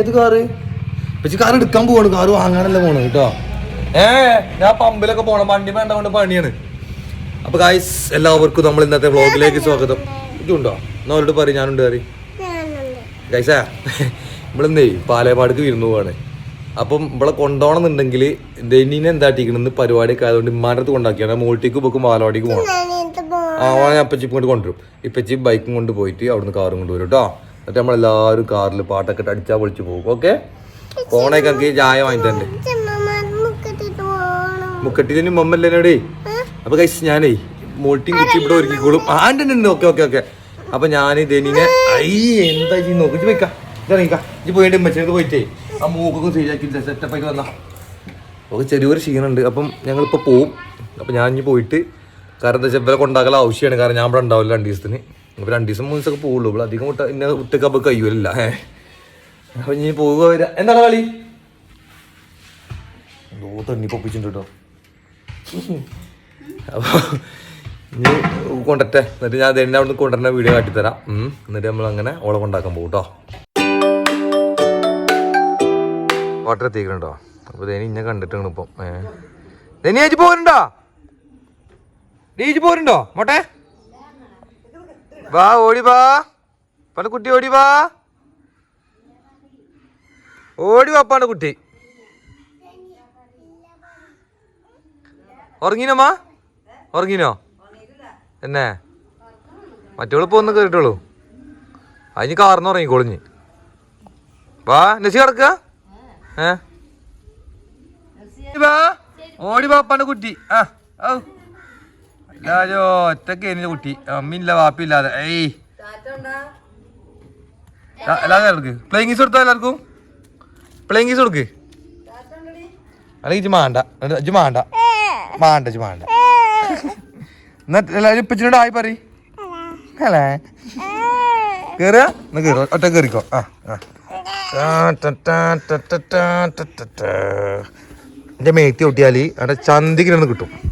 ഏത് കാറ്? പക്ഷെ കാർ എടുക്കാൻ പോവാണ്. കാറ് വാങ്ങാനല്ല പോണു കേട്ടോ. ഏ ഞാൻ പമ്പിലൊക്കെ പോണം. വണ്ടി വേണ്ട കൊണ്ട് പണിയാണ്. അപ്പൊ ഗായ്സ് എല്ലാവർക്കും നമ്മൾ ഇന്നത്തെ വ്ളോഗിലേക്ക് സ്വാഗതം. ഇതുണ്ടോ എന്നാ അവരോട് പറയും ഞാനുണ്ട് കറി ഗൈസാ ഇവിടെന്നേ പാലേപ്പാടിക്ക് വിരുന്നു പോവാണ്. അപ്പം ഇവിടെ കൊണ്ടുപോകണമെന്നുണ്ടെങ്കിൽ ഡെന്നിനെ എന്താട്ടിക്കണെന്ന് പരിപാടിയൊക്കെ ആയതുകൊണ്ട് ഇമ്മാന്റെ കൊണ്ടാക്കിയാണ്. മോൾട്ടിക്ക് പോക്കും പാലവാടിക്ക് പോകണം ആ ഞാൻ അപ്പച്ചി ഇങ്ങോട്ട് കൊണ്ടുവരും. ഇപ്പച്ചി ബൈക്കും കൊണ്ട് പോയിട്ട് അവിടുന്ന് കാറും കൊണ്ടുവരും കേട്ടോ. എന്നിട്ട് നമ്മളെല്ലാവരും കാറിൽ പാട്ടൊക്കെ അടിച്ചാൽ പൊളിച്ച് പോകും ഓക്കെ പോണേക്ക് എനിക്ക് ചായ വാങ്ങി തന്നെ മുക്കട്ടിന് മമ്മല്ലേനോടേ. അപ്പൊ കഴിച്ച് ഞാനേ മോട്ടിയും കുട്ടി ഇവിടെ ഒരുക്കിക്കോളും. ആന്റെ ഉണ്ട് ഓക്കെ ഓക്കെ ഓക്കെ അപ്പൊ ഞാൻ ധനിനെ ഐ എന്താ ചെയ്യും നോക്കി? വെക്കാം ഇറങ്ങിക്ക പോയിട്ട് മച്ചത് പോയിട്ടേ. ആ മൂക്കൊക്കെ ശരിയാക്കി സെറ്റപ്പ് ആയിട്ട് വന്നാ. ഓക്കെ ചെറിയൊരു ക്ഷീണുണ്ട്. അപ്പം ഞങ്ങളിപ്പോൾ പോവും. അപ്പം ഞാൻ ഇനി പോയിട്ട് കാരണം എന്താ വെച്ചാൽ ഇവരെ കൊണ്ടാക്കൽ ആവശ്യമാണ് കാരണം ഞാൻ ഇവിടെ ഉണ്ടാവില്ല രണ്ട് ദിവസത്തിന്. അപ്പോൾ രണ്ട് ദിവസം മൂന്ന് ദിവസമൊക്കെ പോവുള്ളൂ. ഇവിടെ അധികം വിട്ട ഇന്ന കുട്ടിക്ക് അപ്പോൾ കഴിയൂല ഏ. അപ്പം ഇനി പോവുക വരിക എന്താണ് കളി? എന്തോ തണ്ണി പൊപ്പിച്ചിട്ടുണ്ട് കേട്ടോ. അപ്പോൾ ഇനി കൊണ്ടട്ടെ. എന്നിട്ട് ഞാൻ തന്നെ അവിടെ നിന്ന് കൊണ്ടുവരുന്ന വീഡിയോ കാട്ടിത്തരാം. എന്നിട്ട് നമ്മൾ അങ്ങനെ ഓളെ കൊണ്ടാക്കാൻ പോകും കേട്ടോ. വാട്ടർ എത്തിക്കണുണ്ടോ അപ്പോൾ ദേനി ഇന്നെ കണ്ടിട്ടാണ് ഇപ്പം. ഏഹ് ദേനി ചേച്ചി പോരുണ്ടോ ചേച്ചി പോരുണ്ടോ മോട്ടെ? വാ ഓടി വാ. പല കുട്ടി ഓടി വാ. ഓടി വാപ്പാണ് കുട്ടി. ഉറങ്ങിനോമാ ഉറങ്ങിനോ? എന്നെ? മറ്റോളിപ്പോ ഒന്ന് കേട്ടോളൂ അതിന് കാർന്ന് ഉറങ്ങിക്കോളിഞ്ഞ് വാ നസി കിടക്ക? ഏ? വാ ഓടി വാപ്പാണ് കുട്ടി. ആ ഔ. രാജോ ഒറ്റയ്ക്ക് എനിക്ക് കുട്ടി. അമ്മയില്ല വാപ്പില്ലാതെ ഏയ്. എല്ലാവരും കൊടുത്തോ എല്ലാവർക്കും? പ്ലേയിങ് കൊടുക്ക്. അല്ലെങ്കിൽ ഇജ് മാണ്ട. മാണ്ട. മാണ്ട മാണ്ട. എന്നിട്ട് ഇപ്പച്ചിനോട് ആയി പറ അല്ലേ? കയറുക എന്നാ ഒറ്റ കയറിക്കോ ആ ആ. മേത്തി ഒട്ടിയാൽ അവിടെ ചന്തിക്കിനൊന്ന് കിട്ടും.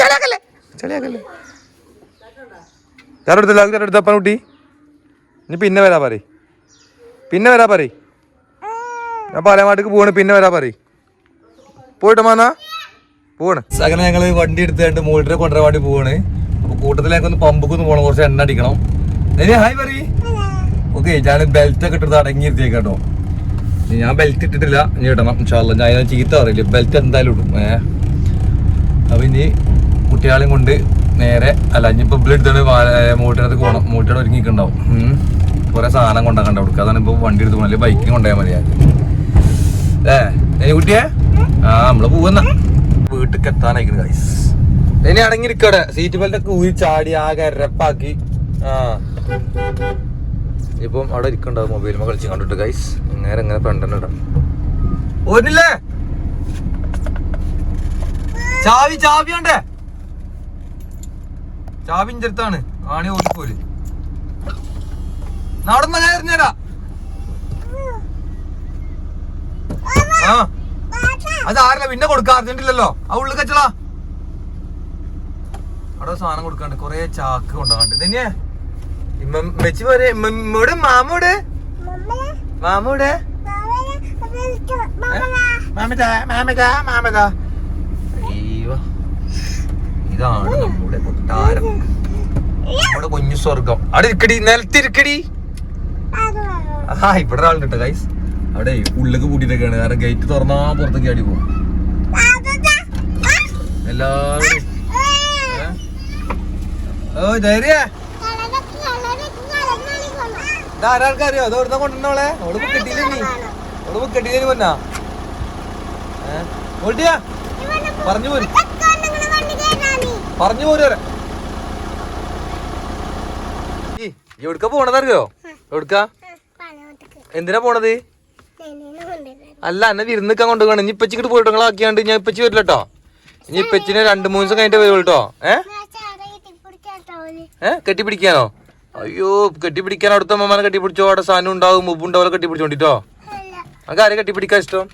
ചളിയാക്കല്ലേ കുട്ടി? ഇനി പിന്നെ വരാ പറ. പിന്നെ വരാ പറ. ഞാൻ പാലമാട്ടിക്ക് പോവാണ് പിന്നെ വരാ പറ. പോയിട്ട് മാന്നാ? പോവാണ്. അങ്ങനെ ഞങ്ങൾ വണ്ടി എടുത്തുകൊണ്ട് മോളിനെ കൊണ്ടുവരാൻ വേണ്ടി പോവാണ്. അപ്പൊ കൂട്ടത്തിലേക്ക് ഒന്ന് പമ്പൊക്കെ ഒന്ന് പോകണം കുറച്ച് എണ്ണ അടിക്കണം. ഇനി ഹായ് പറ. ഓക്കെ ഞാൻ ബെൽറ്റ് ഒക്കെ ഇട്ടിട്ട് അടങ്ങിയിരുത്തിയേക്ക് കേട്ടോ ഇനി ഞാൻ ബെൽറ്റ് ഇട്ടിട്ടില്ല. ഇനി ഇടണം ഇൻഷാല്ല ഞാൻ ഇതിനെ ചീത്ത അറിയില്ല ബെൽറ്റ് എന്തായാലും ഇടും. ഏഹ് അപ്പം ഇനി കുട്ടികളെയും കൊണ്ട് നേരെ അല്ല ഇനിയിപ്പോൾ ഇവിടെ എടുത്തോണ്ട് മൂട്ടിനകത്ത് പോകണം മൂട്ടിയുടെ ഒരുങ്ങിക്കുണ്ടാവും കുറെ സാധനം കൊണ്ടാക്കണ്ട കൊടുക്കുക അതാണ് ഇപ്പോൾ വണ്ടി എടുത്ത് പോകണം അല്ലെങ്കിൽ ബൈക്കിൽ കൊണ്ടുപോയാൽ മതി ഏ കുട്ടിയെ? ആ നമ്മൾ പോവുന്ന വീട്ടിൽ എത്താനായിക്കുന്നു ഗൈസ് ഇനി അടങ്ങിയിരിക്കടെ സീറ്റ് ബെൽറ്റ് ഒക്കെ ഊരി ചാടി ആകെ രപ്പാക്കി ആ. ഇപ്പം അവിടെ ഇരിക്കണ്ടാവും മൊബൈൽ കളിച്ച് കണ്ടിട്ട് ഗൈസ് നേരെ ഇങ്ങനെ ഫ്രണ്ട് ഇടാം. ഓടില്ലേ ചാവി ചാവി ഉണ്ടേ ചാവി ഇഞ്ചടുത്താണ് ആണി ഓടിപ്പോൽ നടന്ന ഞാൻ എറിഞ്ഞരാ. ആ. അത് ആരല്ല പിന്നെ കൊടുക്ക. അർജന്റില്ലല്ലോ ആ ഉള്ളു കച്ചളാ അവിടെ സാധനം കൊടുക്കാണ്ട് കൊറേ ചാക്ക് കൊണ്ടാണ്ട് ഇതന്നെയാ മെച്ചി പോരെ. ഇമ്മോട് മാമോട്. മാമോട്. മാമക മാമക മാമക അയ്യോ. ഇതാണ് നമ്മുടെ കൊട്ടാരം. നമ്മുടെ കുഞ്ഞു സ്വർഗം. അവിടെ ഇരിക്കടി നിലത്തിരിക്കടി. ആ ഇവിടെ ഒരാളുണ്ട് ഗൈസ് അവിടെ ഉള്ളിലേക്ക് കൂട്ടിട്ടൊക്കെയാണ് കാരണം ഗേറ്റ് തുറന്നാ പുറത്തേക്ക് അടി പോകും. എല്ലാവരും? ഓ ധൈര്യ. ഇതാരാൾക്കറിയോ അത് എവിടുന്ന കൊണ്ടുവന്നോളെ ഓൾ കെട്ടിയില്ലേ നീ ഓൾ കെട്ടിയില്ലേ പൊന്നാ? ഓട്ടിയാ പറഞ്ഞു പോരും. പറഞ്ഞു പോരും എവിടുക്ക പോണതറിയോ എവിടുക്ക? എന്തിനാ പോണത്? അല്ല എന്നെ വിരുന്ന് നിൽക്കാൻ കൊണ്ടുപോകണം ഇനി ഇപ്പച്ചിക്കിട്ട് പോയിട്ട് നിങ്ങളാക്കിയാണ്ട് ഞാൻ ഇപ്പച്ചി വരില്ല കേട്ടോ ഇനി ഇപ്പച്ചിനെ രണ്ട് മൂന്ന് ദിവസം കഴിഞ്ഞിട്ട് വരുള്ളൂ കേട്ടോ ഏഹ് ഏ? കെട്ടിപ്പിടിക്കാനോ? അയ്യോ കെട്ടിപ്പിടിക്കാൻ അടുത്ത അമ്മമാനെ കെട്ടിപ്പിടിച്ചോ? അവിടെ സാധനം ഉണ്ടാവും മുമ്പ് ഉണ്ടാവും കെട്ടിപ്പിടിച്ചോണ്ടിട്ടോ? നമുക്ക് ആരെ കെട്ടിപ്പിടിക്കാൻ ഇഷ്ടം?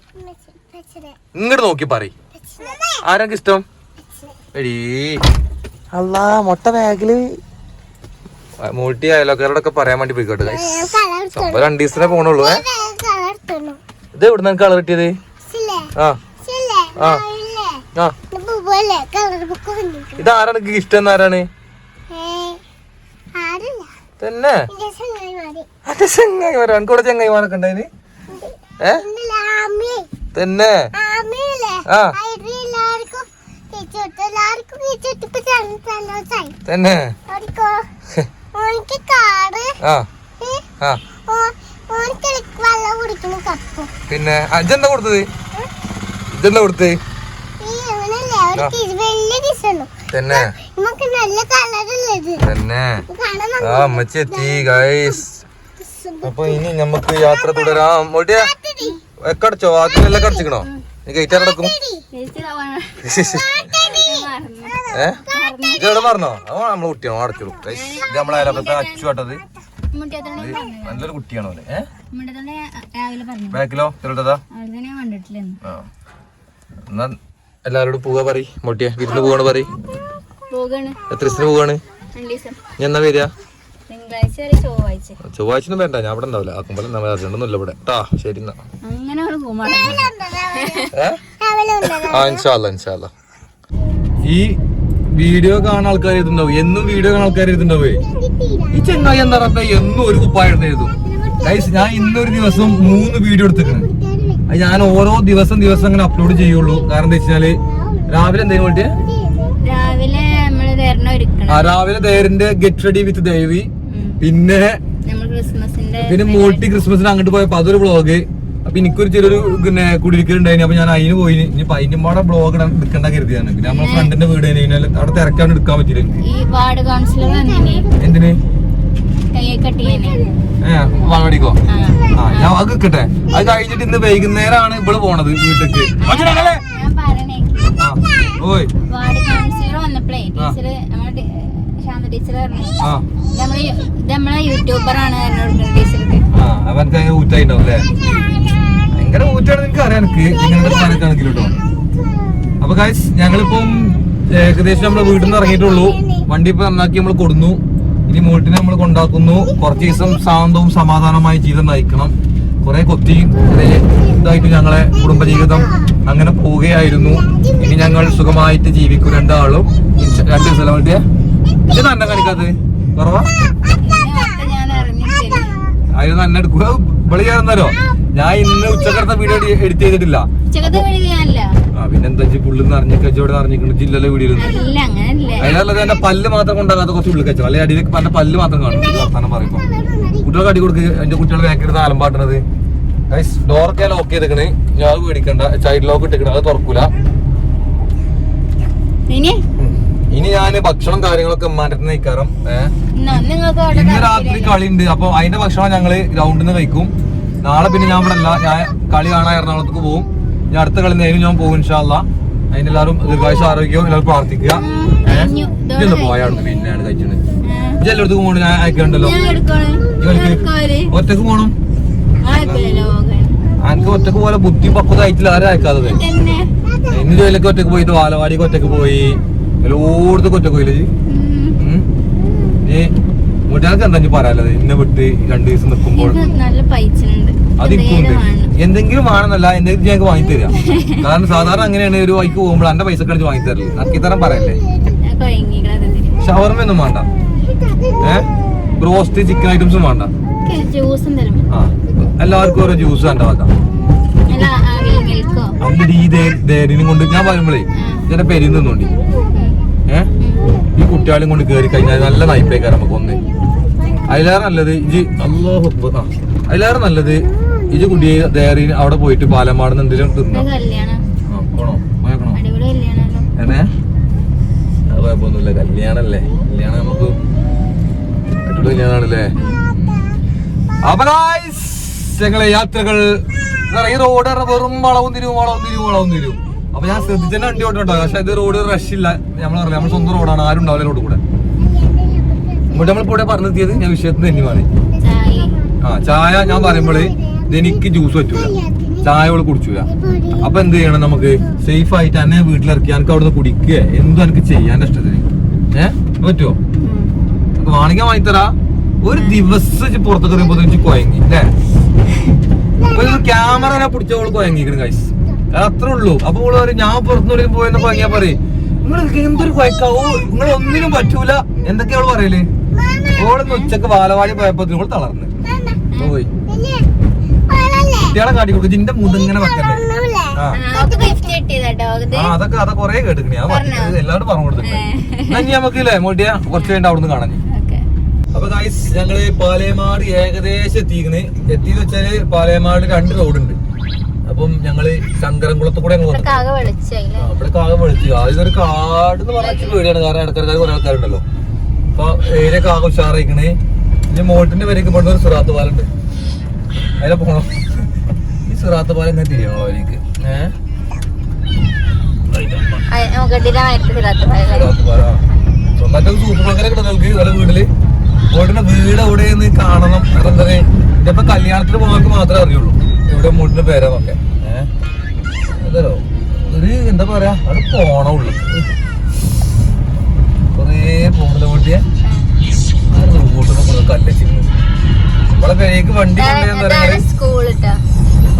ഇങ്ങോട്ട് നോക്കി പറ ആരൊക്കെ ഇഷ്ടം? എടീ. അല്ലാ മൊട്ട ബാഗിൽ. മൂട്ടി അയലോക്കാരോടൊക്കെ പറയാൻ വേണ്ടി പോയിക്കോട്ടെ അപ്പൊ രണ്ടു ദിവസത്തിനെ പോണുള്ളൂ ഇത് എവിടെ നിന്ന് കളർ കിട്ടിയത്? ഇതാരാണ് ആ. ആ. ഇല്ലേ? ആ. പോലെ കളർ ബുക്ക് വന്നിട്ട് ഇത് ആരാണ് ഇഷ്ടം എന്ന് ആരാണ്? ആരില്ല തന്നെ? അന്റെ ചങ്ങായി മാറി. അതെ ചെങ്ങായിമാരാ എനിക്ക് ഇവിടെ ചെങ്ങായിമാരൊക്കെ ഉണ്ടായിന്? ഏ? തന്നെ? ആ. തന്നെ? പിന്നെ അജെന്താ കൊടുത്തത്? ഇതെന്താ കൊടുത്തത് ഈ അവനല്ലേ അവർക്ക് ഇത് വലിയ കിസുള്ളൂ തന്നെ. നമുക്ക് നല്ല കളറല്ലേ ഇത് തന്നെ ആ അമ്മച്ചി എത്തി ഗൈസ് അപ്പൊ ഇനി നമുക്ക് യാത്ര തുടരാം. മോട്ടിയ എക്കടച്ചോ? ആദ്യം കടച്ചിക്കണോ? നീ കയറ്റാൻ നടക്കും. ഏ? ഇതെവിടെ പറഞ്ഞോ? അവ നമ്മളെ കുട്ടിയാണോ അടച്ചോളൂ. ഇത് നമ്മളെ അച്ചുവാട്ടത് അച്ചു കേട്ടത് നല്ലൊരു കുട്ടിയാണോ ബാക്കിലോ ചെറുതാ? എന്നാ എല്ലാരോടും പോവാ പറ മൊട്ടിയ വിരുന്ന് പോവാണ് പറ എത്ര ദിവസത്തിന് പോവാണ്? ദിവസം ഞാൻ എന്നാ വരിക? ചൊവ്വാഴ്ച? വേണ്ട ഞാൻ ഇവിടെ ഉണ്ടാവില്ല. ആക്കുമ്പോൾ നമ്മൾ അർജന്റൊന്നുമില്ല ഇവിടെ. ട്ടാ ശരി എന്നാ. ഈ വീഡിയോ കാണാൻ ആൾക്കാർ എഴുതുണ്ടാവും എന്നും വീഡിയോ കാണാൻ ആൾക്കാർ എഴുതുണ്ടാവേ ഈ ചെങ്ങായി എന്താ പറയുക എന്നും ഒരു കുപ്പായം എഴുതും. ഞാൻ ഇന്നൊരു ദിവസം മൂന്ന് വീഡിയോ എടുത്തിട്ടുണ്ട് അത് ഞാൻ ഓരോ ദിവസം ദിവസം അങ്ങനെ അപ്ലോഡ് ചെയ്യുള്ളൂ. കാരണം എന്താ വെച്ചാൽ രാവിലെ എന്തെങ്കിലും വേണ്ടിയ? രാവിലെ ദേവരിന്റെ ഗെറ്റ് റെഡി വിത്ത് ദേവി. പിന്നെ പിന്നെ മോട്ടി ക്രിസ്മസിന് അങ്ങോട്ട് പോയപ്പോ അതൊരു ബ്ലോഗ് അപ്പൊ എനിക്കൊരു ചെറിയൊരു പിന്നെ കുടിയിരിക്കലുണ്ടായിരുന്നു അപ്പൊ ഞാൻ അതിന് പോയി. ഇനി അതിന്റെ പാടെ ബ്ലോഗ് എടുക്കണ്ട കരുതിയാണ്. പിന്നെ നമ്മളെ ഫ്രണ്ടിന്റെ വീട് അവിടെ തിരക്കാണ് എടുക്കാൻ പറ്റില്ല എന്തിന്? വളവടിക്കോ ആ. ഞാൻ അത് കിട്ടെ. അത് കഴിഞ്ഞിട്ട് ഇന്ന് വൈകുന്നേരമാണ് ഇവിടെ പോണത് വീട്ടിലേക്ക്. ഓയ്. അവനക്ക് അങ്ങനെ ഊറ്റായിട്ടുണ്ടാവും അല്ലേ ഭയങ്കര എനിക്ക് അറിയാം എനിക്ക് കേട്ടോ അപ്പൊ ഞങ്ങളിപ്പം ഏകദേശം നമ്മളെ വീട്ടിൽ നിന്ന് ഇറങ്ങിയിട്ടുള്ളൂ. വണ്ടി ഇപ്പൊ നന്നാക്കി നമ്മൾ കൊടുന്നു. ഇനി മൂട്ടിനെ നമ്മൾ കൊണ്ടാക്കുന്നു. കുറച്ച് ദിവസം ശാന്തവും സമാധാനമായി ജീവിതം നയിക്കണം. കുറെ കൊത്തിയും കുറെ ഇതായിട്ട് ഞങ്ങളെ കുടുംബജീവിതം അങ്ങനെ പോവുകയായിരുന്നു. ഇനി ഞങ്ങൾ സുഖമായിട്ട് ജീവിക്കും രണ്ടാളും. രണ്ട് ദിവസം വേണ്ടിയ ഇത് തന്നെ കാണിക്കാത്തത് അതിന് തന്നെ എടുക്കുക വിളി ഞാൻ ഇന്ന് ഉച്ചക്കടുത്ത വീഡിയോ എഡിറ്റ് ചെയ്തിട്ടില്ല. ഉച്ചക്കത്തെ വഴി ഞാനല്ല പിന്നെ എന്താ പുള്ളിന്ന് അറിഞ്ഞ കച്ചവടം അറിഞ്ഞിട്ടുണ്ട് ജില്ലയിലെ വീടിയിരുന്നു അതിനല്ലത് എന്റെ പല്ല് മാത്രം കൊണ്ടാകാതെ കുറച്ച് ഉള്ളി കച്ചവടം. അല്ലെ അടിയിൽ എന്റെ പല്ല് മാത്രം കാണും. ഇത് വർത്താനം പറയുമ്പോ. കുട്ടികൾക്ക് അടി കൊടുക്കുക എന്റെ കുട്ടികൾ ബാക്കിൽ ആലമ്പാട്ടണത് ഡോറൊക്കെ ലോക്ക് ചെയ്തേക്കണ്. ഞാൻ മേടിക്കണ്ട ചൈൽഡ് ലോക്ക് ഇട്ടിക്കണ അത് തുറക്കൂല. ഇനി? ഞാൻ ഭക്ഷണം കാര്യങ്ങളൊക്കെ മരുന്ന് കഴിക്കാറും. ഇന്ന് രാത്രി കളി ഉണ്ട് അപ്പൊ അതിന്റെ ഭക്ഷണം ഞങ്ങൾ ഗ്രൗണ്ടിൽ നിന്ന് കഴിക്കും. നാളെ പിന്നെ ഞാൻ ഇവിടെ അല്ല ഞാൻ കളി കാണാൻ എറണാകുളത്തേക്ക് പോകും ഞാൻ അടുത്ത കളി നേരം ഞാൻ പോകും ഇൻഷാല്ല എല്ലാവരും ദീർഘായുഷ ആരോഗ്യവും എല്ലാവരും പ്രാർത്ഥിക്കുക. ഇതൊന്ന് പോയാണ് പിന്നെയാണ് കഴിച്ചത്. ആ. ഇതെല്ലായിടത്തും പോകണം ഞാൻ അയക്കണ്ടല്ലോ. ഒറ്റയ്ക്ക് പോണം? എനിക്ക് ഒറ്റയ്ക്ക് പോലെ ബുദ്ധി പക്വത ആയിട്ടില്ല. ആരും അയക്കാത്തത്? ഇന്ന് ജോലിയൊക്കെ ഒറ്റയ്ക്ക് പോയിട്ട് വാലവാടിക്ക് ഒറ്റയ്ക്ക് പോയി. എല്ലായിടത്തും ഒറ്റയ്ക്ക് പോയില്ലേ വീട്ടുകാർക്ക് എന്താ പറയാനുള്ളത്? ഇന്നെ വിട്ട് രണ്ടു ദിവസം നിൽക്കുമ്പോൾ. ഇത് നല്ല പൈച്ചുണ്ട് അത് എന്തെങ്കിലും വേണമെന്നല്ല എന്തെങ്കിലും ഞങ്ങൾക്ക് വാങ്ങി തരാം. കാരണം സാധാരണ അങ്ങനെയാണ് ഒരു വൈക്ക് പോകുമ്പോൾ എന്റെ പൈസ കടിച്ച് വാങ്ങി തരില്ല അക്കിത്തരം പറയല്ലേ? ഷവർമ ഒന്നും വേണ്ട. ഏ? ബ്രോസ്റ്റ് ചിക്കൻ ഐറ്റംസും വേണ്ട. ആ എല്ലാവർക്കും ഓരോ ജ്യൂസ് വേണ്ട വെക്കാം അല്ല ആവിൽ മിൽക്കോ അതിന്റെ ഈ ധൈര്യം കൊണ്ട് ഞാൻ പറയുമ്പോഴേ എന്റെ പെരി നിന്നോണ്ടി ഏ ഈ കുട്ടികളും കൊണ്ട് കയറി കഴിഞ്ഞാൽ നല്ല നയിപ്പേക്കാരം നമുക്ക് ഒന്ന്. അതിലേറെ നല്ലത് ഇജ് അള്ളാഹു. ആ. അതിലേറെ നല്ലത് ഇജ് കുട്ടിയെ ദേറി അവിടെ പോയിട്ട് പാലമാടുന്ന എന്തെങ്കിലും തിന്നോ? പോയേക്കണോ? എന്നെ കുഴപ്പമൊന്നുമില്ല. കല്യാണല്ലേ കല്യാണം നമുക്ക് അടിപൊളി കല്യാണാണല്ലേ guys, ഞങ്ങളെ യാത്രകൾ ഈ റോഡ് വെറും വളവും തിരിവും വളവും തിരിവും വളവും തിരിവും. അപ്പൊ ഞാൻ ശ്രദ്ധിച്ചെന്നെ വണ്ടി ഓട്ടോ പക്ഷെ ഇത് റോഡ് റഷ് ഇല്ല. നമ്മൾ അറിയാം നമ്മൾ സ്വന്തം റോഡാണ് ആരും ഉണ്ടാവില്ല റോഡ് കൂടെ. ഇവിടെ നമ്മൾ ഇവിടെ പറഞ്ഞെത്തിയത് ഞാൻ വിഷയത്തിന് തന്നെ മാറി ചായ. ആ ചായ ഞാൻ പറയുമ്പോഴേ എനിക്ക് ജ്യൂസ് പറ്റൂല. ചായ അവൾ കുടിച്ചൂല. അപ്പൊ എന്ത് ചെയ്യണം നമുക്ക്? സേഫ് ആയിട്ട് എന്നെ വീട്ടിലിറക്കി എനിക്ക് അവിടുന്ന് കുടിക്കുക. എന്തും എനിക്ക് ചെയ്യാൻ ഇഷ്ടത്തിന്. ഏഹ് പറ്റുമോ വാണിക്കാൻ വാങ്ങിത്തരാ. ഒരു ദിവസം പുറത്തേക്ക് ഇജ്ജ് കൊയങ്ങി അല്ലേ? ക്യാമറ പിടിച്ചവൾ കൊയങ്ങിക്കണ് ഗൈസ് അത്രേ ഉള്ളൂ. അപ്പൊ ഓൾ പറയും ഞാൻ പുറത്തുനിന്ന് പോയെന്ന് പറഞ്ഞാ പറയും. നിങ്ങൾ എന്തൊരു കുഴക്കാവോ നിങ്ങൾ ഒന്നിനും പറ്റൂല. എന്തൊക്കെയാ അവൾ പറയൽ? ഓളൊന്ന് ഉച്ചയ്ക്ക് ബാലവാടി പോയപ്പോ നിങ്ങൾ തളർന്ന്. പോയി? കുട്ടികളെ കാട്ടി കൊടുക്കും. ഇതിന്റെ മുതിങ്ങനെ വെക്കണ്ടേ അതൊക്കെ അതൊക്കെ കൊറേ കേട്ടിക്കണേ. ആ പറഞ്ഞോ? എല്ലാവരും പറഞ്ഞു കൊടുത്തിട്ടുണ്ട്. ഇനി നമുക്ക് ഇല്ലേ മോട്ടിയ? കുറച്ച് വേണ്ട അവിടുന്ന് കാണാൻ ഓക്കെ. അപ്പൊ ഗൈസ് ഞങ്ങൾ പാലയമാട് ഏകദേശം എത്തിക്കണ്. എത്തിയെന്ന് വെച്ചാൽ പാലയമാട് രണ്ട് റോഡുണ്ട് അപ്പം ഞങ്ങൾ ശങ്കരംകുളത്ത് കൂടെ അവിടെ കാക വിളിച്ചു ആദ്യം ഒരു കാട് എന്ന് പറഞ്ഞാൽ പേടിയാണ്. കാരണം ഇടക്കാർക്ക് കുറെ ആൾക്കാരുണ്ടല്ലോ. അപ്പൊ ഏരിയ കാക ഉഷാറായിക്കണേ. ഇനി മോട്ടിന്റെ പേരേക്ക് പോകേണ്ട ഒരു സിറാത്ത് പാലുണ്ട്. അതിലെ പോണം. ഈ സിറാത്ത് പാലം ഇങ്ങനെ തിരിയണോ അവർക്ക് ഏഹ് സ്വന്തമായിട്ട് സൂപ്പർ മാർക്കറ്റ് നിങ്ങൾക്ക് നല്ല വീട്ടിൽ. മോട്ടിന്റെ വീട് എവിടെയെന്ന് കാണണം. കാരണം എന്താ ഇതിപ്പോ കല്യാണത്തിന് പോകുന്നവർക്ക് മാത്രമേ അറിയുള്ളൂ. എവിടെ മോട്ടിന്റെ പേരാന്നൊക്കെ. ഏഹ് അതല്ലോ ഒരു എന്താ പറയാ? അവിടെ പോണ ഉള്ളു. കൊറേ പോകുന്ന വണ്ടിയെ കൂട്ടുന്ന കുറെ കല്ലച്ചിരുന്നു നമ്മളെ പേരേക്ക് വണ്ടി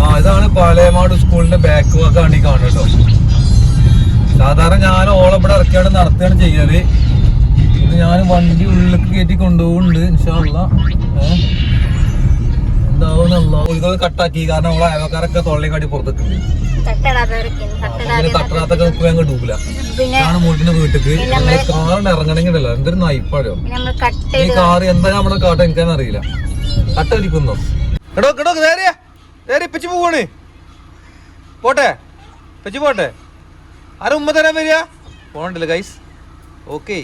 ആ ഇതാണ് പാലയമാട് സ്കൂളിന്റെ ബാക്ക് ഭാഗമാണ് ഈ കാണുന്നത് കേട്ടോ. സാധാരണ ഞാൻ ഓളം ഇവിടെ ഇറക്കിയാണ് നടത്തുകയാണ് ചെയ്യാറ് ഇത് ഞാൻ വണ്ടി ഉള്ളിലേക്ക് കയറ്റി കൊണ്ടുപോകുന്നുണ്ട് ഇൻഷാല്ല എന്താവുന്നല്ല ഇതൊക്കെ കട്ടാക്കി. കാരണം നമ്മളെ അയൽക്കാരൊക്കെ തൊള്ളി കാട്ടി പുറത്തേക്കുണ്ട്. തട്ടിടാത്തവരൊക്കെ അങ്ങനെ തട്ടിടാതെ തട്ടറാത്തൊക്കെ നിൽക്കുക അങ്ങ് ഡൂബില്ല ഇതാണ് മോട്ടിന്റെ വീട്ടിക്ക്. കാറിന് ഇറങ്ങണമെങ്കിലല്ലോ എന്തൊരു നയിപ്പാടോ ഈ കാറ് എന്താ നമ്മുടെ കാട്ട എനിക്കെന്ന് അറിയില്ല. കട്ടടിക്കുന്നോ എടോ എടോ നേരെയാ നേരെ ഇപ്പച്ചി പോവാണ്. പോട്ടെ പിച്ചു പോട്ടെ. ആരും ഉമ്മ തരാൻ വരിക? പോകണ്ടല്ലോ ഗൈസ് ഓക്കെ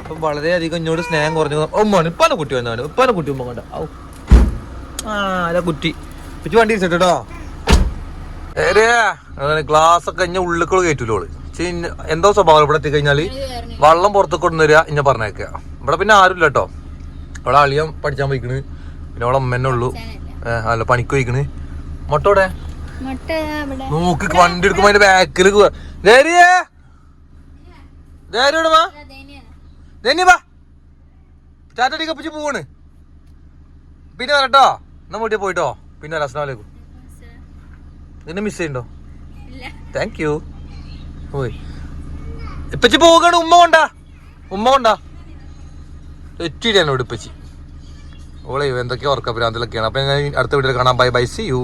അപ്പം വളരെയധികം ഇങ്ങോട്ട് സ്നേഹം കുറഞ്ഞു. ഉമ്മാണ് ഇപ്പാണ് കുട്ടി വന്നാണ് ഇപ്പാണ് കുട്ടി ഉമ്മ കണ്ട. ഔ. അല്ല കുട്ടി ഇപ്പച്ചി വണ്ടി ഇരിച്ചിട്ടോ ഗ്ലാസ് ഒക്കെ ഇഞ്ഞ ഉള്ളിക്കുള്ള കയറ്റൂലോൾ എന്തോ സ്വഭാവം ഇവിടെ എത്തിക്കഴിഞ്ഞാൽ വള്ളം പുറത്ത് കൊണ്ടുവരിക ഇഞ്ഞ പറഞ്ഞേക്ക ഇവിടെ പിന്നെ ആരുമില്ല കേട്ടോ ഇവിടെ അളിയൻ പഠിച്ചാൻ പോയിക്കണ്. പിന്നെ അവിടെ അമ്മന്നെ ഉള്ളു. അല്ല പണിക്ക് പോയിക്കണ്. മൊട്ടോടെ നോക്ക് വണ്ടി എടുക്കുമ്പോ അതിന്റെ ബാക്കിൽ ടാറ്റടി കപ്പിച്ച് പോവാണ്. പിന്നെ വരട്ടോ. എന്നാ വീട്ടിൽ പോയിട്ടോ? പിന്നെ അസ്സലാമലൈക്കും നിന്നെ മിസ് ചെയ്യണ്ടോ? താങ്ക് യു പോയി. ഇപ്പച്ചി പോവുകയാണ്. ഉമ്മ കൊണ്ടാ? ഉമ്മ കൊണ്ടാ? തെറ്റിയിട്ടാണ് ഇവിടെ ഇപ്പച്ചി. ഓളെ എന്തൊക്കെയോ ഉറക്കപ്പിരാന്തിലൊക്കെയാണ് അപ്പൊ ഞാൻ അടുത്ത വീട്ടിൽ കാണാം. Bye bye C U